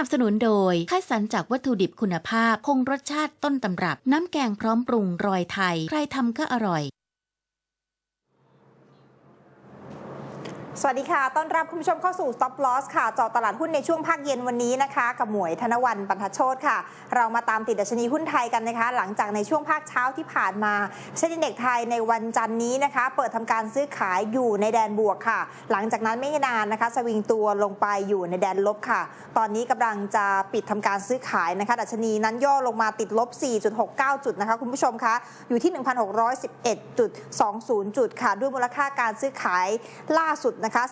นับสนุนโดยคัดสรรจากวัตถุดิบคุณภาพ คงรสชาติต้นตำรับ น้ำแกงพร้อมปรุงรอยไทย ใครทำก็อร่อย สวัสดีค่ะ ต้อนรับคุณผู้ชมเข้าสู่ Stop Loss ค่ะจาะตลาดหุ้นในช่วงภาคเย็นวันนี้นะคะ กับหมวยธนวันปันทโชตค่ะ เรามาตามติดดัชนีหุ้นไทยกันนะคะ หลังจากในช่วงภาคเช้าที่ผ่านมาเซ็นดีเด็กไทยในวันจันนี้นะคะ เปิดทำการซื้อขายอยู่ในแดนบวกค่ะ หลังจากนั้นไม่นานนะคะ สวิงตัวลงไปอยู่ในแดนลบค่ะ ตอนนี้กำลังจะปิดทำการซื้อขายนะคะ ดัชนีนั้นย่อลงมาติดลบ 4.69 จุดนะคะคุณผู้ชมคะอยู่ที่ 1,611.20 จุดค่ะด้วยมูลค่าการซื้อขายล่าสุดนะคะ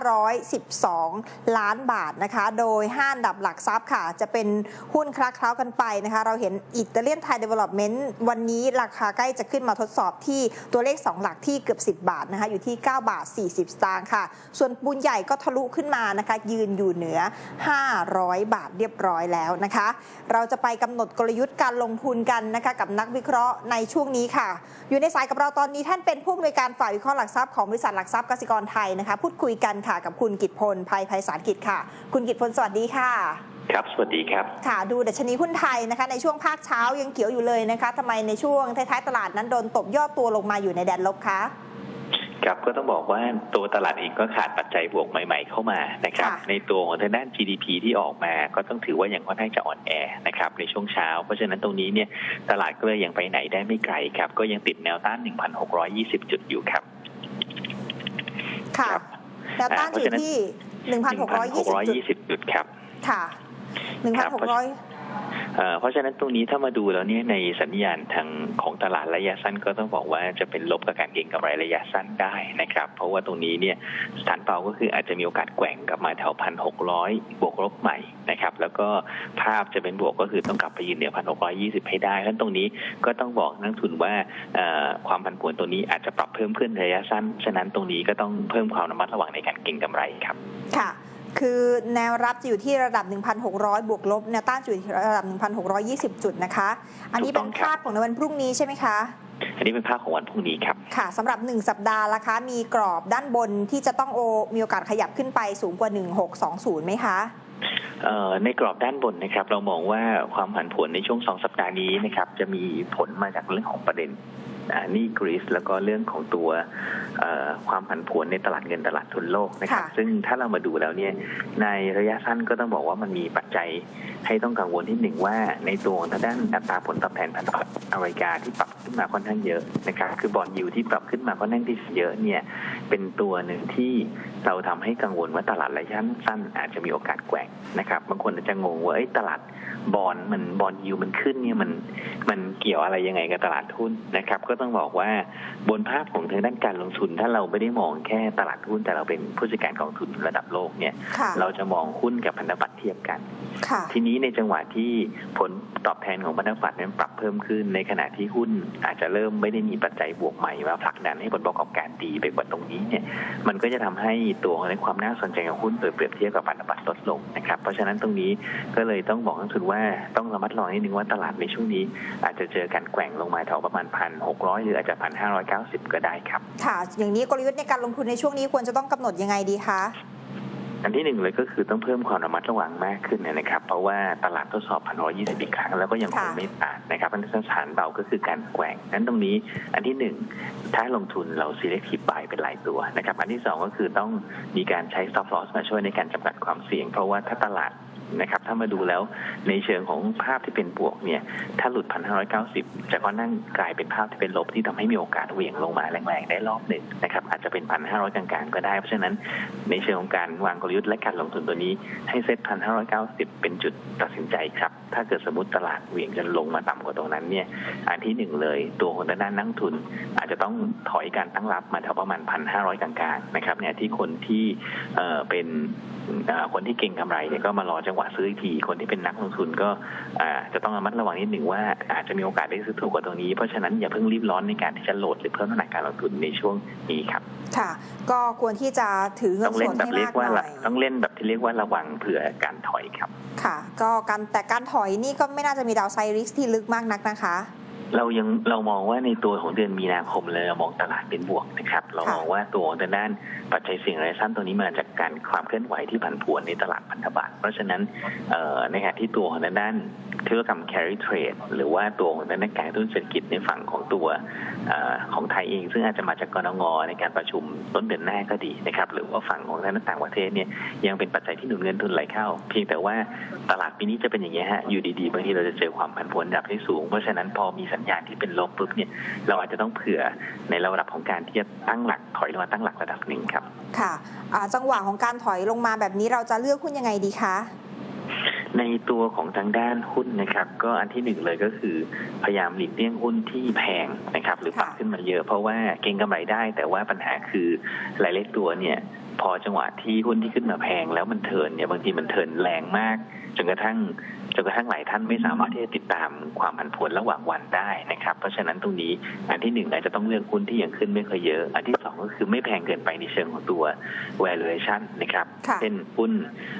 41,512 ล้านบาทนะคะ โดย5อันดับหลักทรัพย์ค่ะ จะเป็นหุ้นคลักเคล้ากันไปนะคะ เราเห็นอิตาเลียนไทยเดเวล็อปเมนต์วันนี้ราคาใกล้จะขึ้นมาทดสอบที่ตัวเลข 2 หลักที่เกือบ 10 บาทนะคะ อยู่ที่ 9 บาท 40 สตางค์ค่ะ ส่วนปูนใหญ่ก็ทะลุขึ้นมานะคะ ยืนอยู่เหนือ 500 บาทเรียบร้อยแล้วนะคะ เราจะไปกำหนดกลยุทธ์การลงทุนกันนะคะกับนักวิเคราะห์ในช่วงนี้ค่ะ อยู่ในสายกับเราตอนนี้ท่านเป็นผู้อำนวยการฝ่ายวิเคราะห์หลักทรัพย์ของบริษัทหลักทรัพย์กสิกรไทยนะคะ พูดคุยกันค่ะกับคุณกิตพลภัยไพศาลกิจค่ะ คุณกิตพลสวัสดีค่ะครับ สวัสดีครับ ค่ะ ดูดัชนีหุ้นไทยนะคะ ในช่วงภาคเช้ายังเขียวอยู่เลยนะคะทำไมในช่วงท้ายๆตลาดนั้นโดนตบย่อตัวลงมาอยู่ในแดนลบคะครับก็ต้องบอกว่าตัวตลาดเองก็ขาดปัจจัยบวกใหม่ ๆ เข้ามานะครับค่ะในตัวของทางด้าน GDP ที่ออกมา ก็ต้องถือว่ายังค่อนข้างจะอ่อนแอนะครับในช่วงเช้า เพราะฉะนั้นตรงนี้เนี่ยตลาดก็เลยยังไปไหนได้ไม่ไกลครับ ก็ยังติดแนวต้าน 1,620 จุดอยู่ครับ ค่ะครับแนวต้านอยู่ที่1,620จุด1,620จุดครับค่ะครับ1,600เอ่อ เพราะฉะนั้นตรงนี้ถ้ามาดูแล้วเนี่ยในสัญญาณทางของตลาดระยะสั้นก็ต้องบอกว่าจะเป็นลบกับการเก็งกำไรระยะสั้นได้นะครับ เพราะว่าตรงนี้เนี่ยสถานเป้าก็คืออาจจะมีโอกาสแกว่งกลับมาแถวพันหกร้อยบวกลบใหม่นะครับแล้วก็ภาพจะเป็นบวกก็คือต้องกลับไปยืนเหนือพันหกร้อยี่สิบให้ได้ทั้นตรงนี้ก็ต้องบอกนักทุนว่าความผันผวนตัวนี้อาจจะปรับเพิ่มขึ้นระยะสั้น ฉะนั้นตรงนี้ก็ต้องเพิ่มความระมัดระวังในการเก็งกำไรครับค่ะ คือแนวรับจะอยู่ที่ระดับ 1,600 บวกลบแนวต้านจะอยู่ที่ระดับ 1,620 จุดนะคะ อันนี้ถูกต้เป็อนงครับภาพของในวันพรุ่งนี้ใช่ไหมคะ อันนี้เป็นภาพของวันพรุ่งนี้ครับ ค่ะสำหรับ 1 สัปดาห์ละคะ มีกรอบด้านบนที่จะต้องโอมีโอกาสขยับขึ้นไปสูงกว่า 1620 ไหมคะเอ่อในกรอบด้านบนนะครับ เรามองว่าความผันผวนในช่วงสองสัปดาห์นี้นะครับจะมีผลมาจากเรื่องของประเด็นอ่า หนี่กรีซแล้วก็เรื่องของตัวเอ่อความผันผวนในตลาดเงินตลาดทุนโลกนะครับค่ะซึ่งถ้าเรามาดูแล้วเนี่ยในระยะสั้นก็ต้องบอกว่ามันมีปัจจัยให้ต้องกังวลที่หนึ่งว่าในตัวของทางด้านอัตราผลตอบแทนพันธบัตรอเมริกาที่ปรับขึ้นมาค่อนข้างเยอะนะครับ คือบอลยูที่ปรับขึ้นมาค่อนข้างที่เยอะเนี่ยเป็นตัวหนึ่งที่เราทำให้กังวลว่าตลาดระยะสั้นอาจจะมีโอกาสแกว่งนะครับ บางคนอาจจะงงว่าเอ้ยตลาด บอลมันบอลยูมันขึ้นเนี่ยมันมันเกี่ยวอะไรยังไงกับตลาดหุ้นนะครับ ก็ต้องบอกว่าบนภาพของทางด้านการลงทุน ถ้าเราไม่ได้มองแค่ตลาดหุ้นแต่เราเป็นผู้จัดการกองทุนระดับโลกเนี่ยค่ะเราจะมองหุ้นกับพันธบัตรเทียบกันค่ะทีนี้ในจังหวะที่ผลตอบแทนของพันธบัตรนั้นปรับเพิ่มขึ้นในขณะที่หุ้นอาจจะเริ่มไม่ได้มีปัจจัยบวกใหม่มาผลักดันให้ผลประกอบการดีไปกว่าตรงนี้เนี่ยมันก็จะทำให้ตัวในความน่าสนใจของหุ้นโดยเปรียบเทียบกับพันธบัตรลดลงนะครับเพราะฉะนั้นตรงนี้ก็เลยต้องบอกนักทุนว่าต้องระมัดระวังนิดนึงว่าตลาดในช่วงนี้ อาจจะเจอการแกว่งลงมาแถวประมาณพันหกร้อยหรืออาจจะพันห้าร้อยเก้าสิบก็ได้ครับ ค่ะ อย่างนี้กลยุทธ์ในการลงทุนในช่วงนี้ควรจะต้องกำหนดยังไงดีคะอันที่หนึ่งเลยก็คือต้องเพิ่มความระมัดระวังมากขึ้นนะครับ เพราะว่าตลาดทดสอบพันร้อยี่สิบอีกครั้งแล้วก็ยังคงค่ะไม่ผ่านนะครับอันสถานเบาก็คือการแกว่งนั้นตรงนี้ อันที่หนึ่งถ้าลงทุนเรา selective buy เป็นรายตัวนะครับ อันที่สองก็คือต้องมีการใช้ stop loss มาช่วยในการจำกัดความเสี่ยง เพราะว่าถ้าตลาด นะครับถ้ามาดูแล้วในเชิงของภาพที่เป็นบวกเนี่ยถ้าหลุดพันห้าร้อยเก้าสิบจะก็นั่งกลายเป็นภาพที่เป็นลบที่ทำให้มีโอกาสเหวี่ยงลงมาแรงๆ ได้รอบหนึ่งนะครับอาจจะเป็นพันห้าร้อยกลางๆ ก็ได้ เพราะฉะนั้นในเชิงของการวางกลยุทธ์และการลงทุนตัวนี้ให้เซ็ตพันห้าร้อยเก้าสิบเป็นจุดตัดสินใจครับ ถ้าเกิดสมมติตลาดเหวี่ยงจะลงมาต่ำกว่าตรงนั้นเนี่ยอันที่หนึ่งเลยตัวของทางด้านนักทุน อาจจะต้องถอยการตั้งรับมาแถวประมาณพันห้าร้อยกลางๆนะครับเนี่ยที่คนที่เอ่อเป็นคนที่เก่งกำไรเนี่ยก็มารอจังหวะซื้ออีกที คนที่เป็นนักลงทุนก็อ่าจะต้องระมัดระวังนิดหนึ่งว่าอาจจะมีโอกาสได้ซื้อถูกกว่าตรงนี้ เพราะฉะนั้นอย่าเพิ่งรีบร้อนในการที่จะโหลดหรือเพิ่มน้ำหนักการลงทุนในช่วงนี้ครับ ค่ะ ก็ควรที่จะถือเงิต้นองสเล่นดแบบให้เรียมากกว่าหน่อยต้องเล่นแบบที่เรียกว่าระวังเผื่อการถอยครับ ค่ะ ก็การแต่การถอยนี่ก็ไม่น่าจะมีดาวไซริสที่ลึกมากนักนะคะ เรายังเรามองว่าในตัวของเดือนมีนาคมเลยเรามองตลาดเป็นบวกนะครับ เรามองว่าตัวของทางด้านปัจจัยเสี่ยงระยะสั้นตัวนี้มาจากการความเคลื่อนไหวที่ผันผวนในตลาดพันธบัตรเพราะฉะนั้นในขณะที่ตัวของทางด้านธุรกรรม carry trade หรือว่าตัวของทางด้านการกระตุ้นเศรษฐกิจในฝั่งของตัวอของไทยเอง ซึ่งอาจจะมาจากกรงงในการประชุมต้นเดือนหน้าก็ดีนะครับ หรือว่าฝั่งของทางด้านต่างประเทศเนี่ยยังเป็นปัจจัยที่หนุนเงินทุนไหลเข้า เพียงแต่ว่าตลาดปีนี้จะเป็นอย่างนี้ยฮะอยู่ดีๆบางทีเราจะเจอความผันผวนระดับที่สูงเพราะฉะนั้นพอมีสัญญาณที่เป็นลบปุ๊บเนี่ยเราอาจจะต้องเผื่อในระดับของการที่จะตั้งหลักถอยลงมาตั้งหลักระดับหนึ่งครับค่ะอ่าจังหวะของการถอยลงมาแบบนี้เราจะเลือกหุ้นยังไงดีคะในตัวของทางด้านหุ้นนะครับ ก็อันที่หนึ่งเลยก็คือพยายามหลีกเลี่ยงหุ้นที่แพงนะครับ หรือปรับค่ะขึ้นมาเยอะเพราะว่าเก็งกำไรได้ แต่ว่าปัญหาคือหลายๆตัวเนี่ยพอจังหวะที่หุ้นที่ขึ้นมาแพงแล้วมันเทิร์นเนี่ยบางทีมันเทิร์นแรงมากจนกระทั่งจนกระทั่งหลายท่านไม่สามารถที่จะติดตามความผันผวนระหว่างวันได้นะครับ เพราะฉะนั้นตรงนี้อันที่หนึ่งอาจจะต้องเลือกหุ้นที่ยังขึ้นไม่ค่อยเยอะ อันที่สองก็คือไม่แพงเกินไปในเชิงของตัว valuation นะครับค่ะเช่นหุ้น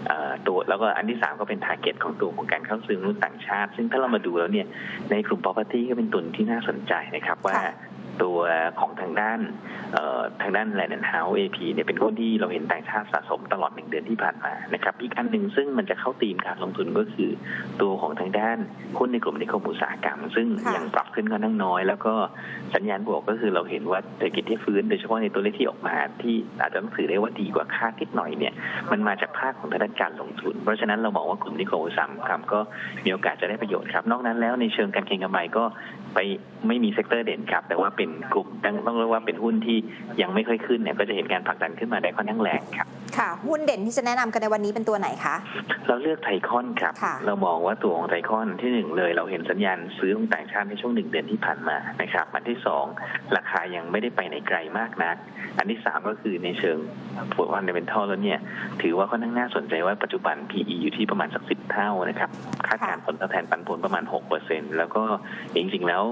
เอ่อตัวแล้วก็อันที่สามก็เป็น target ของตัวของการเข้าซื้อหุ้นต่างชาติ ซึ่งถ้าเรามาดูแล้วเนี่ยในกลุ่ม property ก็เป็นตัวที่น่าสนใจนะครับว่าค่ะ ตัวของทางด้านเอ่อทางด้าน Land and House AP เนี่ยเป็นหุ้นที่เราเห็นต่างชาติสะสมตลอดหนึ่งเดือนที่ผ่านมานะครับอีกอันหนึ่งซึ่งมันจะเข้าธีมการลงทุนก็คือ ตัวของทางด้านหุ้นในกลุ่มนิคมอุตสาหกรรม ซึ่งค่ะยังปรับขึ้นค่อนข้างน้อย แล้วก็สัญญาณบวกก็คือเราเห็นว่าเศรษฐกิจที่ฟื้นโดยเฉพาะในตัวเลขที่ออกมา ที่อาจจะต้องถือได้ว่าดีกว่าคาดนิดหน่อยเนี่ยมันมาจากภาคของทางด้านการลงทุน เพราะฉะนั้นเรามองว่ากลุ่มนิคมอุตสาหกรรมก็มีโอกาสจะได้ประโยชน์ครับนอกนั้นแล้วในเชิงการเก็งกำไรก็ ไปไม่มีเซกเตอร์เด่นครับ แต่ว่าเป็นกลุ่มต้องเรียกว่าเป็นหุ้นที่ยังไม่ค่อยขึ้นเนี่ยก็จะเห็นการผลักดันขึ้นมาได้ค่อนข้างแรงครับ ค่ะ หุ้นเด่นที่จะแนะนำกันในวันนี้เป็นตัวไหนคะ เราเลือกไทคอนครับค่ะเรามองว่าตัวของไทคอนที่หนึ่งเลย เราเห็นสัญญาณซื้อของต่างชาติในช่วงหนึ่งเดือนที่ผ่านมานะครับ อันที่สองราคายังไม่ได้ไปไหนไกลมากนัก อันที่สามก็คือในเชิงผลวันเดเวนทัลแล้วเนี่ย ถือว่าค่อนข้างน่าสนใจว่าปัจจุบัน PE อยู่ที่ประมาณสักสิบเท่านะครับ คาดการณ์ผลตอบแทนปันผลประมาณหกเปอร์เซ็นแล้วก็จริงๆแล้ว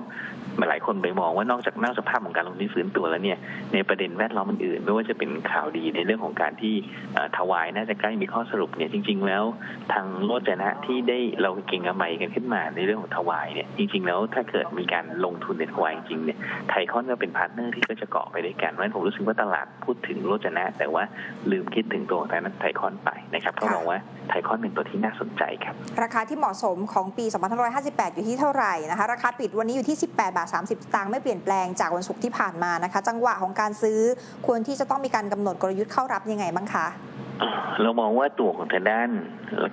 หลายคนไปมองว่านอกจากนอกจากภาพของการลงทุนที่ฟื้นตัวแล้วเนี่ยในประเด็นแวดล้อมอื่นๆไม่ว่าจะเป็นข่าวดีในเรื่องของการที่เอ่อถวายน่าจะใกล้มีข้อสรุปเนี่ยจริง ๆ แล้วทางโลจนะที่ได้เราเก่งกำไรกันขึ้นมาในเรื่องของถวายเนี่ยจริง ๆ แล้วถ้าเกิดมีการลงทุนในถวายจริงเนี่ยไทยคอนก็เป็นพาร์ทเนอร์ที่ก็จะเกาะไปด้วยกันเพราะฉะนั้นผมรู้สึกว่าตลาดพูดถึงโลจนะ แต่ว่าลืมคิดถึงตัวของทางนั้นไทยคอนไปนะครับก็มองว่าไทยคอนเป็นตัวที่น่าสนใจครับราคาที่เหมาะสมของปี 2558 อยู่ที่เท่าไหร่นะคะราคาปิดวันนี้อยู่ที่ 18บาท30สตางค์ไม่เปลี่ยนแปลงจากวันศุกร์ที่ผ่านมานะคะ จังหวะของการซื้อควรที่จะต้องมีการกำหนดกลยุทธ์เข้ารับยังไงบ้างคะอ่า เรามองว่าตัวของทางด้าน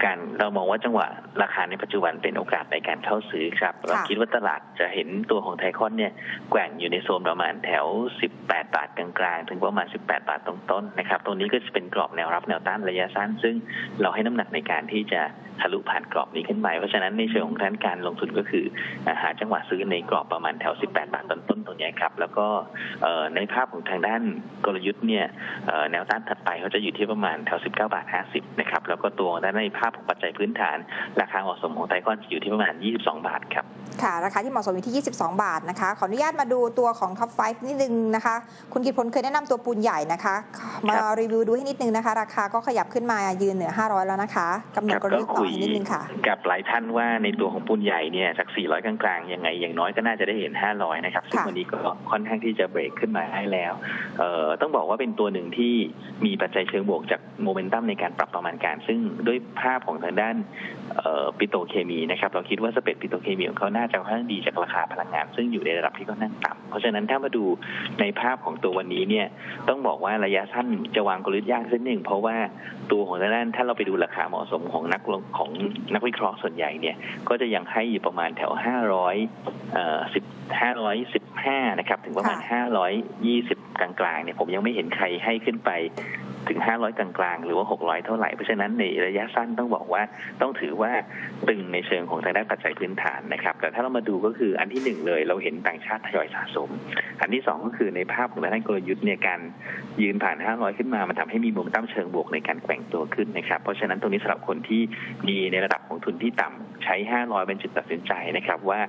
การเรามองว่าจังหวะราคาในปัจจุบันเป็นโอกาสในการเข้าซื้อครับ เราคิดว่าตลาดจะเห็นตัวของไทคอนเนี่ยแกว่งอยู่ในโซนประมาณแถว 18 บาทกลางๆ ถึงประมาณ 18 บาทตรงๆนะครับ ตรงนี้ก็จะเป็นกรอบแนวรับแนวต้านระยะสั้น ซึ่งเราให้น้ำหนักในการที่จะทะลุผ่านกรอบนี้ขึ้นไปเพราะฉะนั้นในเชิงของด้านการลงทุนก็คืออ่าหาจังหวะซื้อในกรอบประมาณแถว 18 บาทต้นๆตรงเนี้ยครับ แล้วก็เอ่อในภาพของทางด้านกลยุทธ์เนี่ยเอ่อแนวต้านถัดไปเขาจะอยู่ที่ประมาณแถว19บาท 50 นะครับ แล้วก็ตัวด้านในภาพของปัจจัยพื้นฐาน ราคาเหมาะสมของไทคอนจะอยู่ที่ประมาณ 22 บาทครับ ค่ะ ราคาที่เหมาะสมอยู่ที่ 22 บาทนะคะ ขออนุญาตมาดูตัวของ Top 5นิดนึงนะคะ คุณกิตพลเคยแนะนำตัวปูนใหญ่นะคะ มารีวิวดูให้นิดนึงนะคะ ราคาก็ขยับขึ้นมายืนเหนือ 500 แล้วนะคะกำหนดครับกลยุทธ์ต่อให้นิดนึงค่ะ กับหลายท่านว่าในตัวของปูนใหญ่เนี่ยจาก 400 กลางๆยังไงอย่างน้อยก็น่าจะได้เห็น 500 นะครับ ซึ่งค่ะวันนี้ก็ค่อนข้างที่จะเบรกขึ้นมาให้แล้วเอ่อต้องบอกว่าเป็นตัวหนึ่งที่มีปัจจัยเชิงบวกจากโมเมนตัมในการปรับประมาณการ ซึ่งด้วยภาพของทางด้านเอ่อปิโตรเคมีนะครับเราคิดว่าสเปรดปิโตรเคมีของเขาน่าจะค่อนข้างดีจากราคาพลังงาน ซึ่งอยู่ในระดับที่ค่อนข้างต่ำเพราะฉะนั้นถ้ามาดูในภาพของตัววันนี้เนี่ยต้องบอกว่าระยะสั้นจะวางกลยุทธ์ยากสักหนึ่งเพราะว่าตัวของทางด้านถ้าเราไปดูราคาเหมาะสมของนักลงของนักวิเคราะห์ส่วนใหญ่เนี่ยก็จะยังให้อยู่ประมาณแถว 500เอ่อ10 515 นะครับ ถึงประมาณ 520 กลางๆเนี่ยผมยังไม่เห็นใครให้ขึ้นไป ถึง 500 กลางๆ หรือว่า 600 เท่าไหร่ เพราะฉะนั้นในระยะสั้นต้องบอกว่าต้องถือว่าตึงในเชิงของทางด้านปัจจัยพื้นฐานนะครับ แต่ถ้าเรามาดูก็คืออันที่หนึ่งเลยเราเห็นต่างชาติทยอยสะสม อันที่สองก็คือในภาพของทางด้านกลยุทธ์เนี่ยการยืนผ่าน 500 ขึ้นมา มันทำให้มีโมเมนตัมเชิงบวกในการแกว่งตัวขึ้นนะครับ เพราะฉะนั้นตรงนี้สำหรับคนที่มีในระดับของทุนที่ต่ำใช้ 500 เป็นจุดตัดสินใจนะครับว่า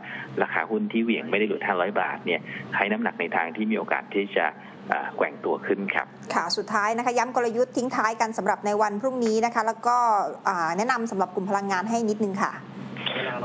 ราคาหุ้นที่เหวี่ยงไม่ได้หลุด 500 บาทเนี่ยให้น้ำหนักในทางที่มีโอกาสที่จะแกว่งตัวขึ้นครับ ค่ะ สุดท้ายนะคะย้ำกลยุทธ์ทิ้งท้ายกันสำหรับในวันพรุ่งนี้นะคะ แล้วก็แนะนำสำหรับกลุ่มพลังงานให้นิดนึงค่ะ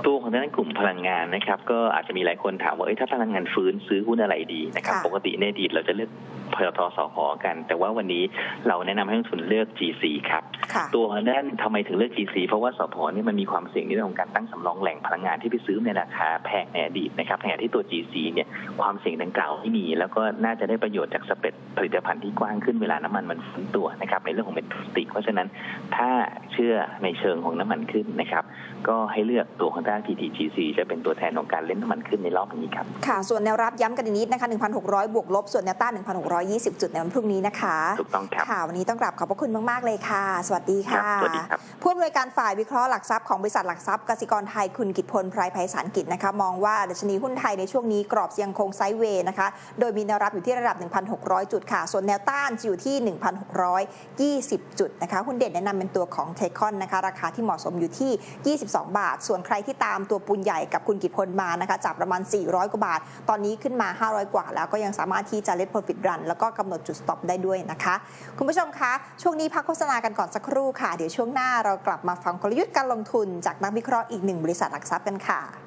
ตัวของด้านกลุ่มพลังงานนะครับ ก็อาจจะมีหลายคนถามว่าเอ้ยถ้าพลังงานฟื้นซื้อหุ้นอะไรดีนะครับค่ะปกติในอดีตเราจะเลือกพลทสพกัน แต่ว่าวันนี้เราแนะนำให้นักลงทุนเลือก GC ครับค่ะตัวด้านทำไมถึงเลือก GC เพราะว่าสพนี่มันมีความเสี่ยงในเรื่องของการตั้งสำรองแหล่งพลังงานที่ไปซื้อในราคาแพงในอดีตนะครับขณะที่ตัว GC เนี่ยความเสี่ยงดังกล่าวไม่มี แล้วก็น่าจะได้ประโยชน์จากสเปดผลิตภัณฑ์ที่กว้างขึ้นเวลาน้ำมันมันฟื้นตัวนะครับในเรื่องของเม็ดพลาสติกเพราะฉะนั้น ถ้าเชื่อในเชิงของน้ำมันขึ้นนะครับ ก็ให้เลือกตัวของด้าน PTGC จะเป็นตัวแทนของการเล่นน้ำมันขึ้นในรอบนี้ครับ ค่ะ ส่วนแนวรับย้ำกันอีกนิดนะคะ 1,600 บวกลบ ส่วนแนวต้าน 1,620 จุดในวันพรุ่งนี้นะคะ ถูกต้องครับ ค่ะ วันนี้ต้องกราบขอบพระคุณมาก ๆ เลยค่ะ สวัสดีครัค่ะสวัสดีครับผู้อำนวยการฝ่ายวิเคราะห์หลักทรัพย์ของบริษัทหลักทรัพย์กสิกรไทยคุณกิตพลไพรไพศาลกิจนะคะ มองว่าดัชนีหุ้นไทยในช่วงนี้กรอบยังคงไซด์เวย์นะคะ โดยมีแนวรับอยู่ที่ระดับ 1,600 จุดค่ะ ส่วนแนวต้านจะอยู่ที่ 1,620 จุดนะคะหุ้นเด่นแนะนำเป็นตัวของเทคอนนะคะราคาที่เหมาะสมอยู่ที่ 22 บาท ส่วนใครที่ตามตัวปูนใหญ่กับคุณกิตพลมานะคะจากประมาณ 400 กว่าบาท ตอนนี้ขึ้นมา 500 กว่า แล้วก็ยังสามารถที่จะเล็ด profit run แล้วก็กำหนดจุด stop ได้ด้วยนะคะ คุณผู้ชมคะ ช่วงนี้พักโฆษณากันก่อนสักครู่ค่ะ เดี๋ยวช่วงหน้าเรากลับมาฟังกลยุทธ์การลงทุนจากนักวิเคราะห์อีกหนึ่งบริษัทหลักทรัพย์กันค่ะ